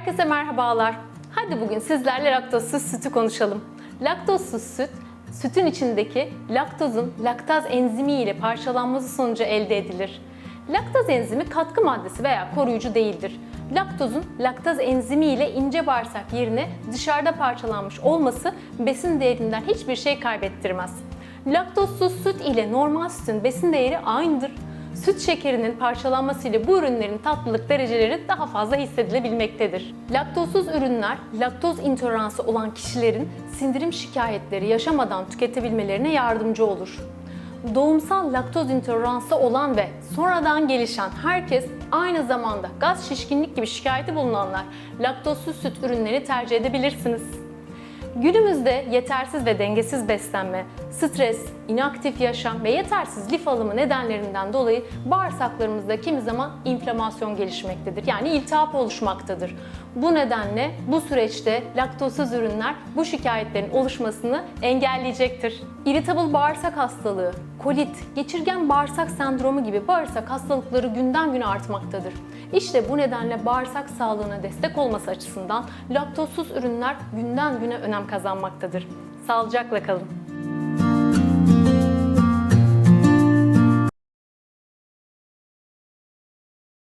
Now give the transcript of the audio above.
Herkese merhabalar. Hadi bugün sizlerle laktozsuz sütü konuşalım. Laktozsuz süt, sütün içindeki laktozun laktaz enzimi ile parçalanması sonucu elde edilir. Laktaz enzimi katkı maddesi veya koruyucu değildir. Laktozun laktaz enzimi ile ince bağırsak yerine dışarıda parçalanmış olması besin değerinden hiçbir şey kaybettirmez. Laktozsuz süt ile normal sütün besin değeri aynıdır. Süt şekerinin parçalanmasıyla bu ürünlerin tatlılık dereceleri daha fazla hissedilebilmektedir. Laktozsuz ürünler, laktoz intoleransı olan kişilerin sindirim şikayetleri yaşamadan tüketebilmelerine yardımcı olur. Doğumsal laktoz intoleransı olan ve sonradan gelişen herkes aynı zamanda gaz şişkinlik gibi şikayeti bulunanlar laktozsuz süt ürünleri tercih edebilirsiniz. Günümüzde yetersiz ve dengesiz beslenme, stres, inaktif yaşam ve yetersiz lif alımı nedenlerinden dolayı bağırsaklarımızda kimi zaman inflamasyon gelişmektedir. Yani iltihap oluşmaktadır. Bu nedenle bu süreçte laktozsuz ürünler bu şikayetlerin oluşmasını engelleyecektir. Irritable bağırsak hastalığı, kolit, geçirgen bağırsak sendromu gibi bağırsak hastalıkları günden güne artmaktadır. İşte bu nedenle bağırsak sağlığına destek olması açısından laktozsuz ürünler günden güne önem kazanmaktadır. Sağlıcakla kalın.